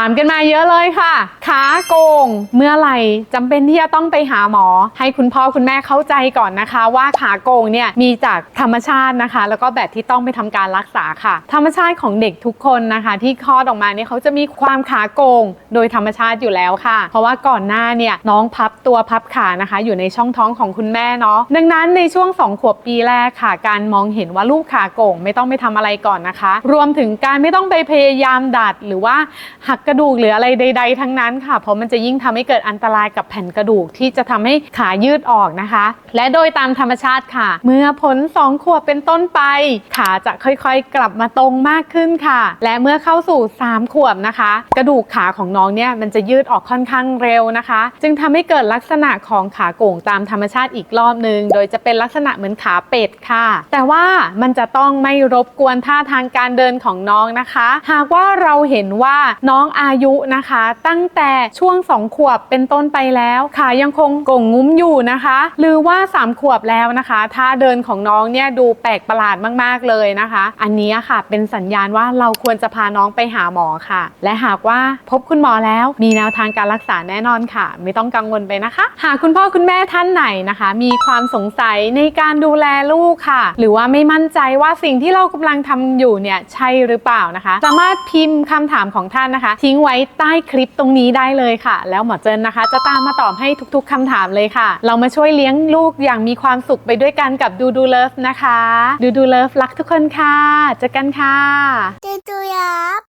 ามกันมาเยอะเลยค่ะ ขาโกง เมื่อไหร่จำเป็นที่จะต้องไปหาหมอ ให้คุณพ่อคุณแม่เข้าใจก่อนนะคะ ว่าขาโกงเนี่ยมีจากธรรมชาตินะคะ แล้วก็แบบที่ต้องไปทำการรักษาค่ะ ธรรมชาติของเด็กทุกคนนะคะ ที่คลอดออกมาเนี่ยเขาจะมีความขาโกง โดยธรรมชาติอยู่แล้วค่ะ เพราะว่าก่อนหน้าเนี่ยน้องพับตัวพับขานะคะ อยู่ในช่องท้องของคุณแม่เนาะดังนั้นในช่วง 2 ขวบปีแรกค่ะ การมองเห็นว่าลูกขาโกง ไม่ต้องไปทำอะไรก่อนนะคะ รวมถึงการไม่ต้องไปพยายามดัดหรือว่าหักกระดูกหรืออะไรใด ๆ ทั้งนั้นค่ะ เพราะมันจะยิ่งทำให้เกิดอันตรายกับแผ่นกระดูกที่จะทำให้ขายืดออกนะคะ และโดยตามธรรมชาติค่ะ เมื่อพ้น2ขวบเป็นต้นไป ขาจะค่อยๆ กลับมาตรงมากขึ้นค่ะ และเมื่อเข้าสู่ 3 ขวบนะคะ กระดูกขาของน้องเนี่ยมันจะยืดออกค่อนข้างเร็วนะคะ จึงทำให้เกิดลักษณะของขาโก่งตามธรรมชาติอีกรอบหนึ่งโดยจะเป็นลักษณะเหมือนขาเป็ดค่ะ แต่ว่ามันจะต้องไม่รบกวนท่าทางการเดินของน้องนะคะ หากว่าเราเห็นว่าน้องอายุนะคะ ตั้งแต่ช่วง 2 ขวบเป็นต้นไปแล้วขายังคงก่งงุ้มอยู่นะคะ หรือว่า 3 ขวบแล้วนะคะท่าเดินของน้องเนี่ยดูแปลกประหลาดมากๆเลยนะคะ อันนี้ค่ะเป็นสัญญาณว่าเราควรจะพาน้องไปหาหมอค่ะ และหากว่าพบคุณหมอแล้วมีแนวทางการรักษาแน่นอนค่ะ ไม่ต้องกังวลไปนะคะ หากคุณพ่อคุณแม่ท่านไหนนะคะ มีความสงสัยในการดูแลลูกค่ะ หรือว่าไม่มั่นใจว่าสิ่งที่เรากำลังทำอยู่เนี่ยใช่หรือเปล่านะคะ สามารถพิมพ์คำถามของท่านนะคะทิ้งไว้ใต้คลิปตรงนี้ได้เลยค่ะ แล้วหมอเจินนะคะ จะตามมาตอบให้ทุกๆคำถามเลยค่ะ เรามาช่วยเลี้ยงลูกอย่างมีความสุขไปด้วยกันกับดูดูเลิฟนะคะ ดูดูเลิฟรักทุกคนค่ะเจอกันค่ะดูดูยับ